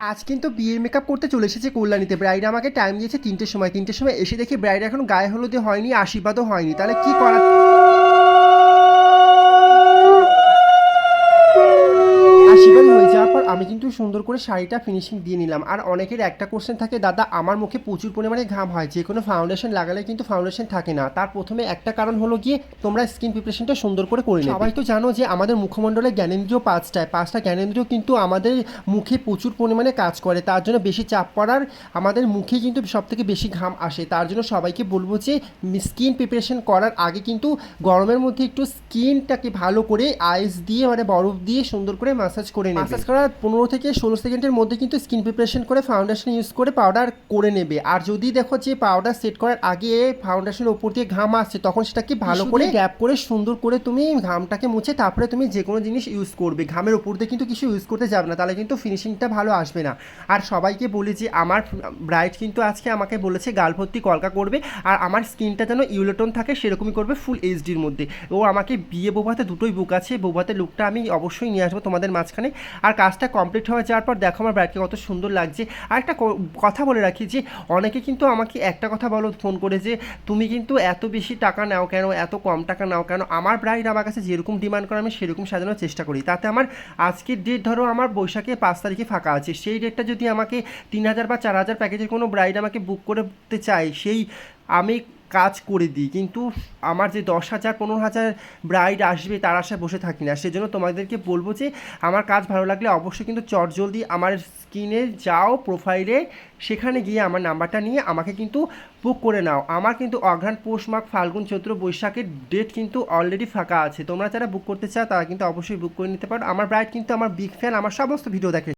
আজ কিন্তু বিয়ের মেকআপ করতে চলে এসেছে কল্যাণীতে। ব্রাইড আমাকে টাইম দিয়েছে তিনটের সময়। তিনটের সময় এসে দেখি ব্রাইড এখন গায়ে হলুদে হয়নি, আশীর্বাদও হয়নি। তাহলে কি করা আশীর্বাদ হয়ে যাওয়ার পর আমি কিন্তু সুন্দর করে শাড়িটা ফিনিশিং দিয়ে নিলাম। আর অনেকের একটা কোশ্চেন থাকে, দাদা, আমার মুখে প্রচুর পরিমাণে ঘাম হয়। যে কোনো ফাউন্ডেশন লাগালে কিন্তু ফাউন্ডেশন থাকে না। তার প্রথমে একটা কারণ হলো গিয়ে তোমরা স্কিন প্রিপারেশনটা সুন্দর করে করে সবাই তো জানো যে আমাদের মুখমণ্ডলে জ্ঞানেন্দ্রিয় পাঁচটায় পাঁচটা জ্ঞানেন্দ্রিয় কিন্তু আমাদের মুখে প্রচুর পরিমাণে কাজ করে। তার জন্য বেশি চাপ পড়ার আমাদের মুখে কিন্তু সব থেকে বেশি ঘাম আসে। তার জন্য সবাইকে বলব যে স্কিন প্রিপারেশন করার আগে কিন্তু গরমের মধ্যে একটু স্কিনটাকে ভালো করে আইস দিয়ে মানে বরফ দিয়ে সুন্দর করে ম্যাসাজ করে নেবে। ম্যাসাজ করার পনেরো থেকে ষোলো সেকেন্ডের মধ্যে কিন্তু স্কিন প্রিপারেশন করে ফাউন্ডেশন ইউজ করে পাউডার করে নেবে। আর যদি দেখো যে পাউডার সেট করার আগে ফাউন্ডেশনের উপর দিয়ে ঘাম আসছে তখন সেটাকে ভালো করে গ্যাপ করে সুন্দর করে তুমি ঘামটাকে মুছে তারপরে তুমি যে কোনো জিনিস ইউজ করবে। ঘামের উপর দিয়ে কিন্তু কিছু ইউজ করতে যাবে না তাহলে কিন্তু ফিনিশিংটা ভালো আসবে না। আর সবাইকে বলি যে আমার ব্রাইট কিন্তু আজকে আমাকে বলেছে গাল ভর্তি কলকা করবে আর আমার স্কিনটা যেন ইউলোটন থাকে সেরকমই করবে ফুল এইচডির মধ্যে। ও আমাকে বিয়ে বৌভাতে দুটোই বুক আছে বৌভাতে লুকটা আমি অবশ্যই নিয়ে আসব তোমাদের মাঝখানে। আর কাজটা কমপ্লিট হয়ে যাওয়ার পর দেখো আমার ব্রাইডকে কত সুন্দর লাগছে। আর একটা কথা বলে রাখি যে, অনেকে কিন্তু আমাকে একটা কথা বলো ফোন করে যে, তুমি কিন্তু এত বেশি টাকা নাও কেন? এত কম টাকা নাও কেন? আমার ব্রাইড আমার কাছে যেরকম ডিমান্ড করে, আমি সেরকম সাজানোর চেষ্টা করি। তাতে আমার আজকের ডেট ধরো আমার বৈশাখে পাঁচ তারিখে ফাঁকা আছে। সেই ডেটটা যদি আমাকে তিন হাজার বা চার হাজার প্যাকেজের কোনো ব্রাইড আমাকে বুক করতে চায়, সেই আমি কাজ করে দিই। কিন্তু আমার যে দশ হাজার, পনেরো হাজার ব্রাইড আসবে, তার আশায় বসে থাকি না। সেজন্য তোমাদেরকে বলব যে, আমার কাজ ভালো লাগলে অবশ্যই কিন্তু চট জলদি আমার স্ক্রিনে যাও প্রোফাইলে সেখানে গিয়ে আমার নাম্বারটা নিয়ে আমাকে কিন্তু বুক করে নাও। আমার কিন্তু অঘ্রাণ পৌষ মাঘ ফাল্গুন, চৈত্র, বৈশাখের ডেট কিন্তু অলরেডি ফাঁকা আছে। তোমরা যারা বুক করতে চাও, তারা কিন্তু অবশ্যই বুক করে নিতে পারো। আমার ব্রাইড কিন্তু আমার বিগ ফ্যান আমার সমস্ত ভিডিও দেখে।